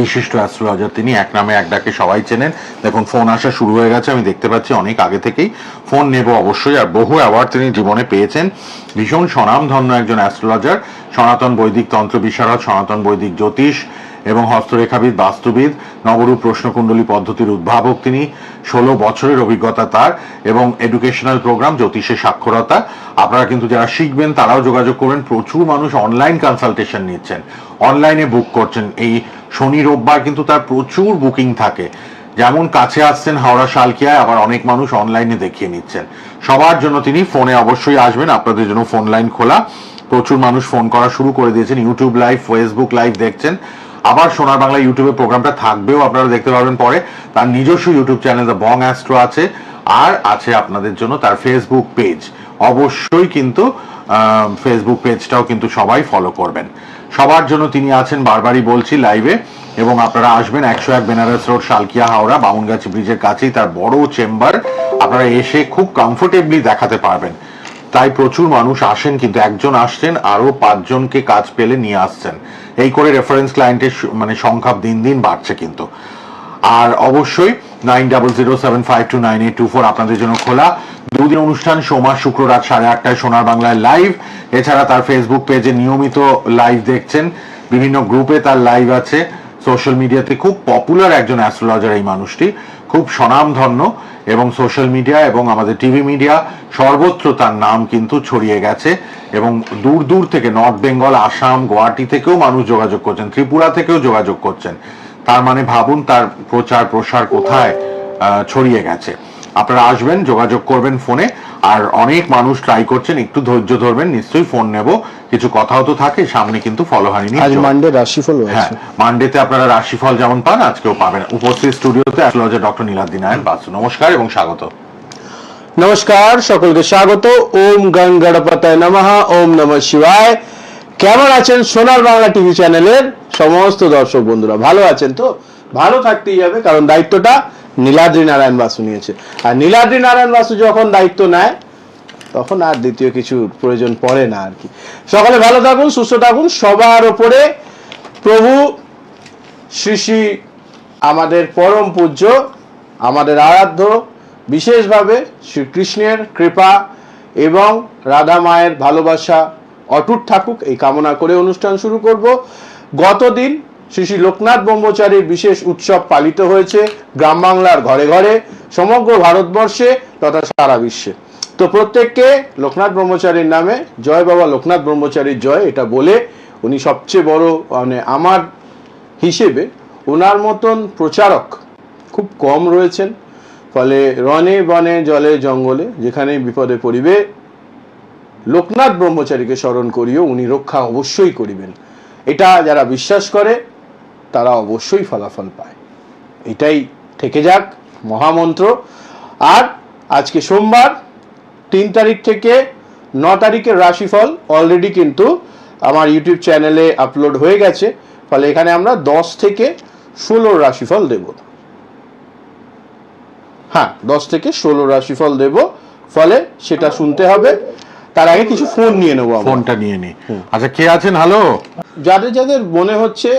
বিশিষ্ট অ্যাস্ট্রোলজার তিনি এক নামে এক ডাকে সবাই চেনেন। দেখুন ফোন আসা শুরু হয়ে গেছে, আমি দেখতে পাচ্ছি অনেক আগে থেকেই। ফোন নেব অবশ্যই, আর বহু অ্যাওয়ার্ড তিনি জীবনে পেয়েছেন। ভীষণ স্বনামধন্য একজন অ্যাস্ট্রোলজার সনাতন বৈদিক তন্ত্র বিশারদ, সনাতন বৈদিক জ্যোতিষ। এবং হস্তরেখাবিদ, বাস্তুবিদ, নবরূপ প্রশ্নকুণ্ডলী পদ্ধতির উদ্ভাবক তিনি। ষোলো বছরের অভিজ্ঞতা তার এবং এডুকেশনাল প্রোগ্রাম জ্যোতিষের সাক্ষরতা। আপনারা কিন্তু যারা শিখবেন, তারাও যোগাযোগ করবেন। প্রচুর মানুষ অনলাইন কনসালটেশন নিচ্ছেন। অনলাইনে বুক করছেন। এই শনি, রোববার কিন্তু তার প্রচুর বুকিং থাকে। যেমন কাছে আসছেন হাওড়া শালকিয়ায়, আবার অনেক মানুষ অনলাইনে দেখিয়ে নিচ্ছেন। সবার জন্য তিনি ফোনে অবশ্যই আসবেন। আপনাদের জন্য ফোন লাইন খোলা। প্রচুর মানুষ ফোন করা শুরু করে দিয়েছেন। ইউটিউব লাইভ ফেসবুক লাইভ দেখছেন। আবার সোনার বাংলা ইউটিউবে প্রোগ্রামটা থাকবেও, আপনারা দেখতে পাবেন পরে। তার নিজস্ব YouTube channel the Bong Astro আছে, আর আছে আপনাদের জন্য তার ফেসবুক পেজ অবশ্যই কিন্তু ফেসবুক পেজটাও কিন্তু সবাই ফলো করবেন। সবার জন্য তিনি আছেন বারবারই বলছি লাইভে এবং আপনারা আসবেন একশো এক বেনারস রোড শালকিয়া হাওড়া, বামুনগাছি ব্রিজের কাছেই, তার বড় চেম্বার আপনারা এসে খুব কমফোর্টেবলি দেখাতে পারবেন। তাই প্রচুর মানুষ আসেন, কিন্তু একজন আসছেন আরও পাঁচজনকে কাজ পেলে নিয়ে আসছেন। এই করে রেফারেন্স ক্লায়েন্টের মানে সংখ্যা দিন দিন বাড়ছে কিন্তু। আর অবশ্যই nine double zero seven five two nine eight two four আপনাদের জন্য খোলা। দুদিন অনুষ্ঠান, সোমবার শুক্র রাত সাড়ে আটটায় সোনার বাংলায় লাইভ এছাড়া তার ফেসবুক পেজে নিয়মিত লাইভ দেখছেন। বিভিন্ন গ্রুপে তার লাইভ আছে। সোশ্যাল মিডিয়াতে খুব পপুলার একজন অ্যাস্ট্রোলজার এই মানুষটি। খুব স্বনামধন্য এবং সোশ্যাল মিডিয়া এবং আমাদের টিভি মিডিয়া সর্বত্র তার নাম কিন্তু ছড়িয়ে গেছে এবং দূর দূর থেকে নর্থ বেঙ্গল আসাম গুয়াহাটি থেকেও মানুষ যোগাযোগ করছেন, ত্রিপুরা থেকেও যোগাযোগ করছেন। তার মানে ভাবুন তার প্রচার প্রসার কোথায় ছড়িয়ে গেছে। আপনারা আসবেন, যোগাযোগ করবেন ফোনে। আর অনেক মানুষ ট্রাই করছেন একটু ধৈর্য ধরবেন নিশ্চয়ই ফোন নেব। কিছু কথাও তো থাকে সামনে কিন্তু ফলোহানি আজ মানডে রাশিফল হ্যাঁ মানডেতে আপনারা রাশিফল যেমন পান আজকেও পাবেন। উপস্থিত স্টুডিওতে অ্যাস্ট্রোলজার ডক্টর নীলাদ্রি নারায়ণ বাসু। নমস্কার এবং স্বাগত। নমস্কার সকলকে স্বাগত। ওম গং গণপতায় নমঃ ওম নমঃ শিবায়। কেমন আছেন সোনার বাংলা টিভি চ্যানেলের সমস্ত দর্শক বন্ধুরা? ভালো আছেন তো? ভালো থাকতেই হবে কারণ দায়িত্বটা নীলাদ্রি নারায়ণ বাসু নিয়েছে। আর নীলাদ্রি নারায়ণ বাসু যখন দায়িত্ব নেয়, তখন আর দ্বিতীয় কিছু প্রয়োজন পড়ে না আর কি। সকালে ভালো থাকুন, সুস্থ থাকুন। সবার ওপরে প্রভু শ্রী শ্রী আমাদের পরম পূজ্য, আমাদের আরাধ্য, বিশেষভাবে শ্রীকৃষ্ণের কৃপা এবং রাধা মায়ের ভালোবাসা অটুট থাকুক। এই কামনা করে অনুষ্ঠান শুরু করব। গতদিন শ্রী শ্রী লোকনাথ ব্রহ্মচারীর বিশেষ উৎসব পালিত হয়েছে গ্রাম বাংলার ঘরে ঘরে, সমগ্র ভারতবর্ষে তথা সারা বিশ্বে। তো প্রত্যেককে লোকনাথ ব্রহ্মচারীর নামে জয় বাবা লোকনাথ ব্রহ্মচারীর জয় এটা বলে উনি সবচেয়ে বড় মানে আমার হিসেবে ওনার মতন প্রচারক খুব কম রয়েছেন। ফলে রনে বনে জলে জঙ্গলে যেখানে বিপদে পড়িবে, লোকনাথ ব্রহ্মচারীকে স্মরণ করিও উনি রক্ষা অবশ্যই করিবেন। এটা যারা বিশ্বাস করে তারা অবশ্যই ফলাফল পায়। এটাই থেকে যাক মহামন্ত্র। আর আজকে সোমবার তিন তারিখ থেকে ন তারিখের রাশিফল অলরেডি কিন্তু আমার ইউটিউব চ্যানেলে আপলোড হয়ে গেছে। ফলে এখানে আমরা দশ থেকে ষোলোর রাশিফল দেব। হ্যাঁ দশ থেকে ষোলো রাশিফল দেব। ফলে সেটা শুনতে হবে। তার আগে কিছু ফোন নিয়ে নেব ফোনটা নিয়ে নি। আচ্ছা কে আছেন? হ্যালো যাদের যাদের মনে হচ্ছে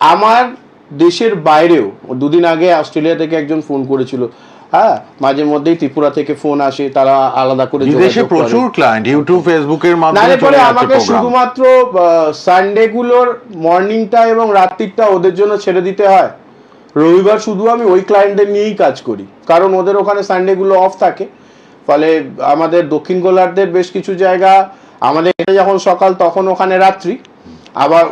আমার দেশের বাইরেও দুদিন আগে অস্ট্রেলিয়া থেকে একজন ফোন করেছিল। হ্যাঁ মাঝে মধ্যেই ত্রিপুরা থেকে ফোন আসে তারা আলাদা করে বিদেশে প্রচুর ক্লায়েন্ট ইউটিউব ফেসবুকের মাধ্যমে পরে আমাকে শুধুমাত্র সানডে গুলোর মর্নিংটা এবং রাত্রিটা ওদের জন্য ছেড়ে দিতে হয়। রবিবার শুধু আমি ওই ক্লায়েন্টদের নিয়েই কাজ করি। কারণ ওদের ওখানে সানডে গুলো অফ থাকে। ফলে আমাদের দক্ষিণ গোলার্ধের বেশ কিছু জায়গা আমাদের এখানে যখন সকাল তখন ওখানে রাত্রি। আবার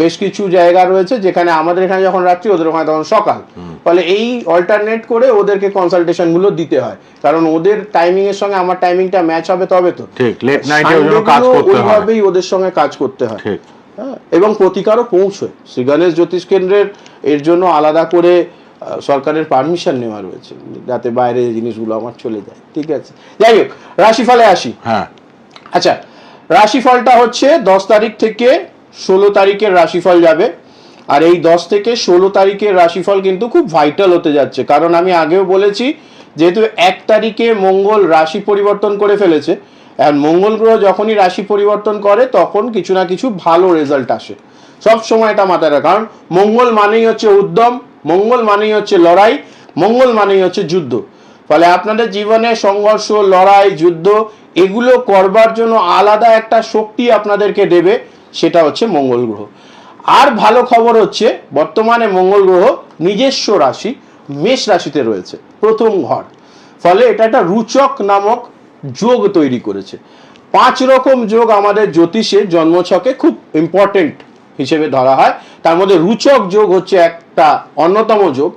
বেশ কিছু জায়গা রয়েছে যেখানে আমাদের এখানে যখন রাত্রি ওদের ওখানে তখন সকাল। ফলে এই অল্টারনেট করে ওদেরকে কনসালটেশনগুলো দিতে হয়। কারণ ওদের টাইমিং এর সঙ্গে আমার টাইমিংটা ম্যাচ হবে তবে তো। ঠিক লেট নাইটে কাজ করতে হয়। ওইভাবেই ওদের সঙ্গে কাজ করতে হয়। ঠিক। হ্যাঁ, এবং প্রতিকারও পৌঁছয়। শ্রী গণেশ জ্যোতিষ কেন্দ্রের এর জন্য আলাদা করে সরকারের পারমিশন নেওয়া রয়েছে যাতে বাইরে জিনিসগুলো আমার চলে যায়। ঠিক আছে। যাই হোক রাশিফলে আসি। হ্যাঁ। আচ্ছা রাশিফলটা হচ্ছে দশ তারিখ থেকে ষোলো তারিখের রাশিফল যাবে। আর এই দশ থেকে ষোলো তারিখের রাশিফল কিন্তু খুব ভাইটাল হতে যাচ্ছে। কারণ আমি আগেও বলেছি, যেহেতু এক তারিখে মঙ্গল রাশি পরিবর্তন করে ফেলেছে আর মঙ্গল গ্রহ যখনই রাশি পরিবর্তন করে, তখন কিছু না কিছু ভালো রেজাল্ট আসে। সব সময় এটা মাথায় রাখা। কারণ মঙ্গল মানেই হচ্ছে উদ্যম, মঙ্গল মানেই হচ্ছে লড়াই, মঙ্গল মানেই হচ্ছে যুদ্ধ। ফলে আপনাদের জীবনে সংঘর্ষ, লড়াই, যুদ্ধ, এগুলো করবার জন্য আলাদা একটা শক্তি আপনাদেরকে দেবে। সেটা হচ্ছে মঙ্গল গ্রহ। আর ভালো খবর হচ্ছে, বর্তমানে মঙ্গল গ্রহ নিজস্ব রাশি, মেষ রাশিতে রয়েছে, প্রথম ঘর। ফলে এটা একটা রুচক নামক যোগ তৈরি করেছে। পাঁচ রকম যোগ আমাদের জ্যোতিষে জন্মছকে খুব ইম্পর্টেন্ট হিসেবে ধরা হয়। তার মধ্যে রুচক যোগ হচ্ছে একটা অন্যতম যোগ।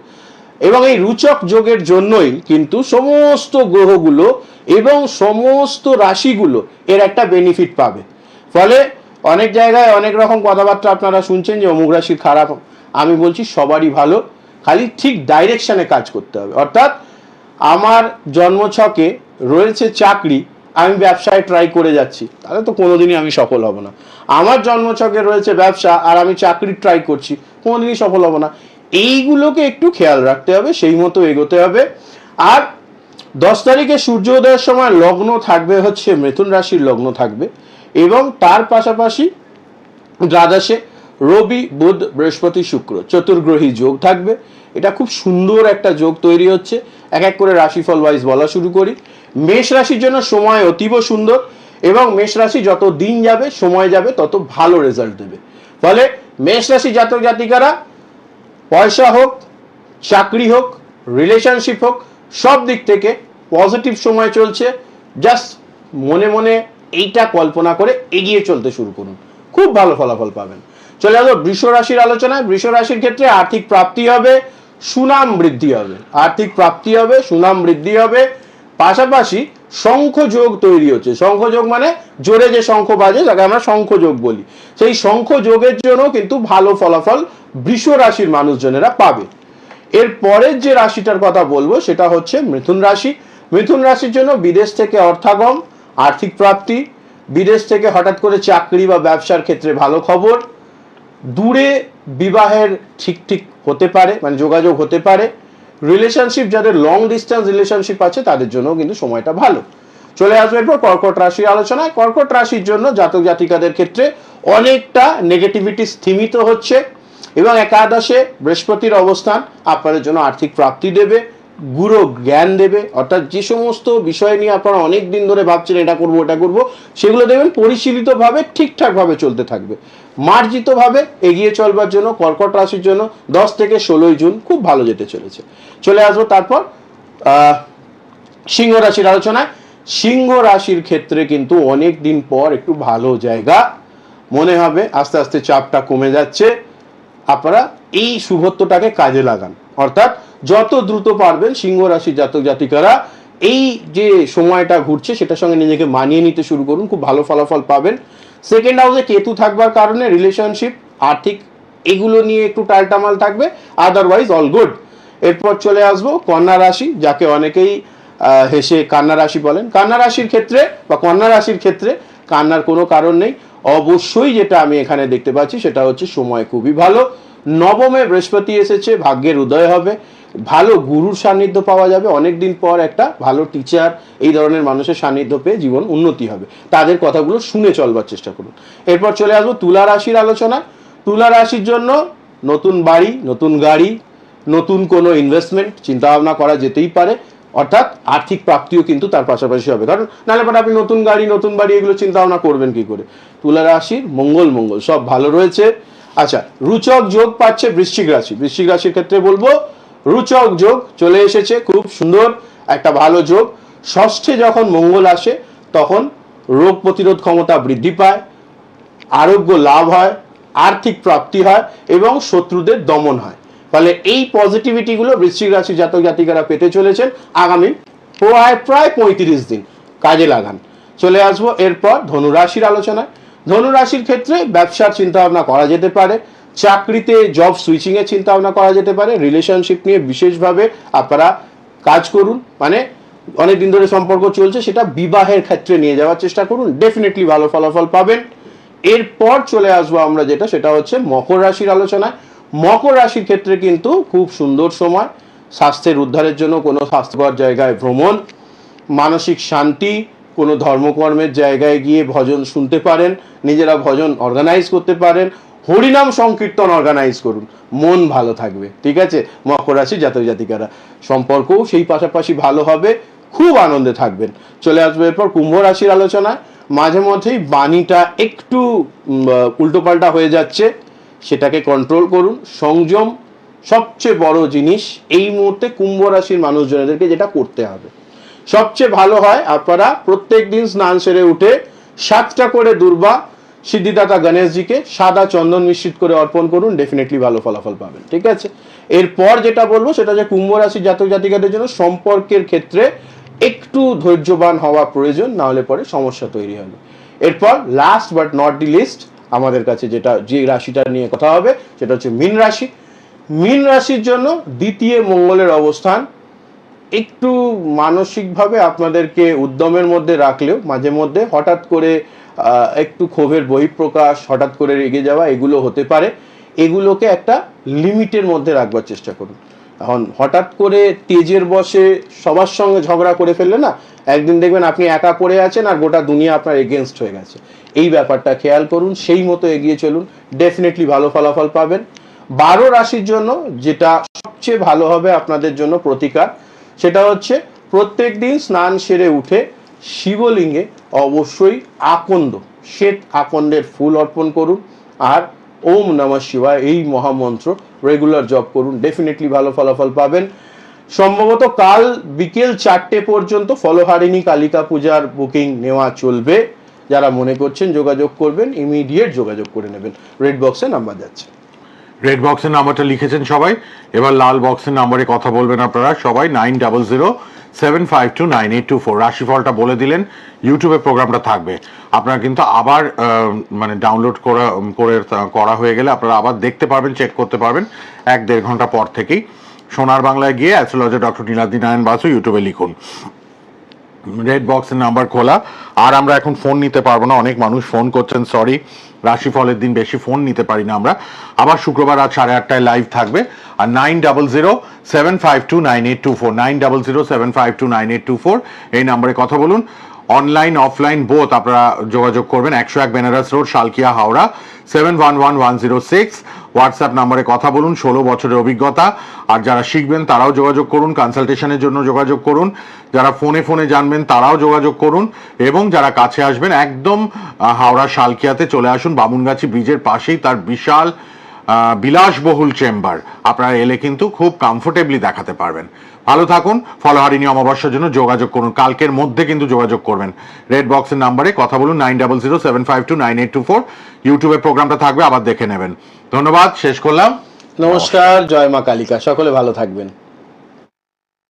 এবং এই রুচক যোগের জন্যই কিন্তু সমস্ত গ্রহগুলো এবং সমস্ত রাশিগুলো এর একটা বেনিফিট পাবে। ফলে অনেক জায়গায় অনেক রকম কথাবার্তা আপনারা শুনছেন যে অমুক রাশির খারাপ। আমি বলছি সবারই ভালো, খালি ঠিক ডাইরেকশনে কাজ করতে হবে। অর্থাৎ আমার জন্মছকে রয়েছে চাকরি, আমি ব্যবসায় ট্রাই করে যাচ্ছি, তাহলে তো কোনোদিনই আমি সফল হব না। আমার জন্মছকে রয়েছে ব্যবসা, আর আমি চাকরি ট্রাই করছি, কোনোদিনই সফল হব না। এইগুলোকে একটু খেয়াল রাখতে হবে, সেই মতো এগোতে হবে। আর দশ তারিখে সূর্যোদয়ের সময় লগ্ন থাকবে, হচ্ছে মিথুন রাশির লগ্ন থাকবে। এবং তার পাশাপাশি দ্বাদশে রবি, বুধ, বৃহস্পতি, শুক্র চতুর্গ্রহী যোগ থাকবে। এটা খুব সুন্দর একটা যোগ তৈরি হচ্ছে। এক এক করে রাশিফল ওয়াইজ বলা শুরু করি। মেষ রাশির জন্য সময় অতীব সুন্দর এবং মেষ রাশি যত দিন যাবে, সময় যাবে, তত ভালো রেজাল্ট দেবে। ফলে মেষ রাশি জাতক জাতিকারা পয়সা হোক, চাকরি হোক রিলেশনশিপ হোক, সব দিক থেকে পজিটিভ সময় চলছে। জাস্ট মনে মনে এইটা কল্পনা করে এগিয়ে চলতে শুরু করুন। খুব ভালো ফলাফল পাবেন। চলে আসব বৃষ রাশির আলোচনায়। বৃষ রাশির ক্ষেত্রে আর্থিক প্রাপ্তি হবে, সুনাম বৃদ্ধি হবে। আর্থিক প্রাপ্তি হবে, সুনাম বৃদ্ধি হবে। পাশাপাশি শঙ্খ যোগ তৈরি হচ্ছে। শঙ্খ যোগ মানে জোরে যে শঙ্খ বাজে যাকে আমরা শঙ্খ যোগ বলি। সেই শঙ্খ যোগের জন্য কিন্তু ভালো ফলাফল বৃষ রাশির মানুষজনেরা পাবে। এর পরের যে রাশিটার কথা বলব, সেটা হচ্ছে মিথুন রাশি। মিথুন রাশির জন্য বিদেশ থেকে অর্থাগম আর্থিক প্রাপ্তি, বিদেশ থেকে হঠাৎ করে চাকরি বা ব্যবসার ক্ষেত্রে ভালো খবর, দূরে বিবাহের ঠিক ঠিক হতে পারে মানে যোগাযোগ হতে পারে রিলেশনশিপ যাদের লং ডিস্টেন্স রিলেশনশিপ আছে, তাদের জন্য কিন্তু সময়টা ভালো। চলে আসবে এরপর কর্কট রাশির আলোচনায়। কর্কট রাশির জন্য জাতক জাতিকাদের ক্ষেত্রে অনেকটা নেগেটিভিটি স্থিমিত হচ্ছে এবং একাদশে বৃহস্পতির অবস্থান আপনাদের জন্য আর্থিক প্রাপ্তি দেবে। গুরু জ্ঞান দেবে, অর্থাৎ যে সমস্ত বিষয় নিয়ে আপনারা অনেক দিন ধরে ভাবছেন এটা করব এটা করব, সেগুলো দেবেন পরিশীলিতভাবে ঠিকঠাকভাবে চলতে থাকবে। মার্জিতভাবে এগিয়ে চলবার জন্য, কর্কট রাশির জন্য দশ থেকে ষোলোই জুন খুব ভালো যেতে চলেছে। চলে আসব তারপর সিংহ রাশির আলোচনায়। সিংহ রাশির ক্ষেত্রে কিন্তু অনেক দিন পর একটু ভালো জায়গা। মনে হবে আস্তে আস্তে চাপটা কমে যাচ্ছে। আপনারা এই শুভত্বটাকে কাজে লাগান। অর্থাৎ যত দ্রুত পারবেন সিংহ রাশির জাতক জাতিকারা, এই যে সময়টা ঘুরছে, সেটার সঙ্গে নিজেকে মানিয়ে নিতে শুরু করুন, খুব ভালো ফলাফল পাবেন। সেকেন্ড হাউসে কেতু থাকবার কারণে রিলেশনশিপ আর্থিক, এগুলো নিয়ে একটু টালটামাল থাকবে আদারওয়াইজ অল গুড এরপর চলে আসব কন্যা রাশি, যাকে অনেকেই হেসে কান্না রাশি বলেন। কান্না রাশির ক্ষেত্রে বা কন্যা রাশির ক্ষেত্রে কান্নার কোনো কারণ নেই। অবশ্যই যেটা আমি এখানে দেখতে পাচ্ছি, সেটা হচ্ছে সময় খুবই ভালো। নবমে বৃহস্পতি এসেছে, ভাগ্যের উদয় হবে। ভালো গুরুর সান্নিধ্য পাওয়া যাবে। অনেক দিন পর একটা ভালো টিচার এই ধরনের মানুষের সান্নিধ্য পেয়ে জীবন উন্নতি হবে। তাদের কথাগুলো শুনে চলবার চেষ্টা করুন। এরপর চলে আসব তুলা রাশির আলোচনা তুলা রাশির জন্য নতুন বাড়ি, নতুন গাড়ি, নতুন কোনো ইনভেস্টমেন্ট চিন্তা ভাবনা করা যেতেই পারে। অর্থাৎ আর্থিক প্রাপ্তিও কিন্তু তার পাশাপাশি হবে। কারণ নাহলে পরে আপনি নতুন গাড়ি, নতুন বাড়ি এগুলো চিন্তা ভাবনা করবেন কি করে? তুলা রাশির মঙ্গল মঙ্গল, সব ভালো রয়েছে। আচ্ছা রুচক যোগ পাচ্ছে বৃশ্চিক রাশি। বৃশ্চিক রাশির ক্ষেত্রে বলব রুচক যোগ চলে এসেছে, খুব সুন্দর একটা ভালো যোগ। ষষ্ঠে যখন মঙ্গল আসে, তখন রোগ প্রতিরোধ ক্ষমতা বৃদ্ধি পায়, আরোগ্য লাভ হয়, আর্থিক প্রাপ্তি হয় এবং শত্রুদের দমন হয়। ফলে এই পজিটিভিটিগুলো বৃশ্চিক রাশি জাতক জাতিকারা পেতে চলেছেন আগামী প্রায় প্রায় পঁয়ত্রিশ দিন কাজে লাগান। চলে আসব এরপর ধনুরাশির আলোচনায়। ধনুরাশির ক্ষেত্রে ব্যবসার চিন্তা ভাবনা করা যেতে পারে চাকরিতে জব সুইচিং এর চিন্তা ভাবনা করা যেতে পারে রিলেশনশিপ নিয়ে বিশেষভাবে আপনারা কাজ করুন মানে অনেক দিন ধরে সম্পর্ক চলছে, সেটা বিবাহের ক্ষেত্রে নিয়ে যাওয়ার চেষ্টা করুন ডেফিনেটলি ভালো ফলাফল পাবেন। এরপর চলে আসব আমরা যেটা, সেটা হচ্ছে মকর রাশির আলোচনায়। মকর রাশির ক্ষেত্রে কিন্তু খুব সুন্দর সময়, স্বাস্থ্যের উদ্ধারের জন্য কোনো স্বাস্থ্যকর জায়গায় ভ্রমণ, মানসিক শান্তি, কোনো ধর্মকর্মের জায়গায় গিয়ে ভজন শুনতে পারেন, নিজেরা ভজন অর্গানাইজ করতে পারেন হরিনাম সংকীর্তন অর্গানাইজ করুন। মন ভালো থাকবে, ঠিক আছে? মকর রাশি জাতক জাতিকারা, সম্পর্কও সেই পাশাপাশি ভালো হবে, খুব আনন্দে থাকবেন। চলে আসবে এরপর কুম্ভ রাশির আলোচনায়। মাঝে মধ্যেই বাণীটা একটু উল্টোপাল্টা হয়ে যাচ্ছে। সেটাকে কন্ট্রোল করুন। সংযম সবচেয়ে বড় জিনিস এই মুহূর্তে কুম্ভ রাশির মানুষজনেদেরকে যেটা করতে হবে। সবচেয়ে ভালো হয় আপনারা প্রত্যেক দিন স্নান সেরে উঠে সাতটা করে দুর্বা সিদ্ধিদাতা গণেশজিকে সাদা চন্দন মিশ্রিত করে অর্পণ করুন ডেফিনেটলি ভালো ফলাফল পাবেন, ঠিক আছে? এরপর যেটা বলব, সেটা যে কুম্ভ রাশি জাতক জাতিকাদের জন্য সম্পর্কের ক্ষেত্রে একটু ধৈর্যবান হওয়া প্রয়োজন, না হলে পরে সমস্যা তৈরি হবে। এরপর last but not the least আমাদের কাছে যেটা, যে রাশিটা নিয়ে কথা হবে, সেটা হচ্ছে মীন রাশি। মীন রাশির জন্য দ্বিতীয় মঙ্গলের অবস্থান একটু মানসিকভাবে আপনাদেরকে উদ্যমের মধ্যে রাখলেও, মাঝে মধ্যে হঠাৎ করে একটু ক্ষোভের বহিঃপ্রকাশ হঠাৎ করে রেগে যাওয়া, এগুলো হতে পারে। এগুলোকে একটা লিমিটের মধ্যে রাখবার চেষ্টা করুন। এখন হঠাৎ করে তেজের বসে সবার সঙ্গে ঝগড়া করে ফেললে না, একদিন দেখবেন আপনি একা পড়ে আছেন আর গোটা দুনিয়া আপনার এগেনস্ট হয়ে গেছে। এই ব্যাপারটা খেয়াল করুন, সেই মতো এগিয়ে চলুন। ডেফিনেটলি ভালো ফলাফল পাবেন। বারো রাশির জন্য যেটা সবচেয়ে ভালো হবে আপনাদের জন্য প্রতিকার, সেটা হচ্ছে প্রত্যেক দিন স্নান সেরে উঠে শিবলিঙ্গে অবশ্যই আকন্দ, শ্বেত আকন্দের ফুল অর্পণ করুন আর ওম নমঃ শিবায় এই মহামন্ত্র রেগুলার জব করুন। ডেফিনেটলি ভালো ফলাফল পাবেন। সম্ভবত কাল বিকেল চারটে পর্যন্ত ফলহারিণী কালিকা পূজার বুকিং নেওয়া চলবে। যারা মনে করছেন যোগাযোগ করবেন ইমিডিয়েট যোগাযোগ করে নেবেন। রেড বক্সে নাম্বার যাচ্ছে। রেড বক্সের নাম্বারটা লিখেছেন সবাই। এবার লাল বক্সের নাম্বারে কথা বলবেন আপনারা সবাই nine double zero seven five two nine eight two four রাশিফলটা বলে দিলেন ইউটিউবে প্রোগ্রামটা থাকবে। আপনারা কিন্তু আবার মানে ডাউনলোড করা, করে করা হয়ে গেলে আপনারা আবার দেখতে পারবেন চেক করতে পারবেন, এক দেড় ঘণ্টা পর থেকেই। সোনার বাংলায় গিয়ে অ্যাস্ট্রোলজার ডক্টর নীলাদ্রি নারায়ণ বাসু ইউটিউবে লিখুন। রেড বক্সের নাম্বার খোলা। আর আমরা এখন ফোন নিতে পারব না, অনেক মানুষ ফোন করছেন সরি রাশিফলের দিন বেশি ফোন নিতে পারি না আমরা। আবার শুক্রবার রাত সাড়ে আটটায় লাইভ থাকবে। আর nine double zero seven five two nine eight two four nine double zero seven five two nine eight two four এই নাম্বারে কথা বলুন। অনলাইন অফলাইন বোথ আপনারা যোগাযোগ করবেন। একশো এক Benares road Salkia Howrah seven one one one zero six WhatsApp নাম্বারে কথা বলুন, ষোলো বছরের অভিজ্ঞতা। আর যারা শিখবেন, তারাও যোগাযোগ করুন, কনসালটেশনের জন্য যোগাযোগ করুন। যারা ফোনে ফোনে জানবেন, তারাও যোগাযোগ করুন। এবং যারা কাছে আসবেন, একদম হাওড়া শালকিয়াতে চলে আসুন, বামুনগাছি ব্রিজের পাশেই তার বিশাল বিলাসবহুল চেম্বার। আপনারা এলে কিন্তু খুব কমফোর্টেবলি দেখাতে পারবেন। ভালো থাকুন ফলোহারিণী অমাবস্যার জন্য যোগাযোগ করুন। কালকের মধ্যে কিন্তু যোগাযোগ করবেন। রেড বক্সের নাম্বারে কথা বলুন nine double zero seven five two nine eight two four ইউটিউবে প্রোগ্রামটা থাকবে, আবার দেখে নেবেন। ধন্যবাদ, শেষ করলাম। নমস্কার, জয় মা কালিকা। সকলে ভালো থাকবেন।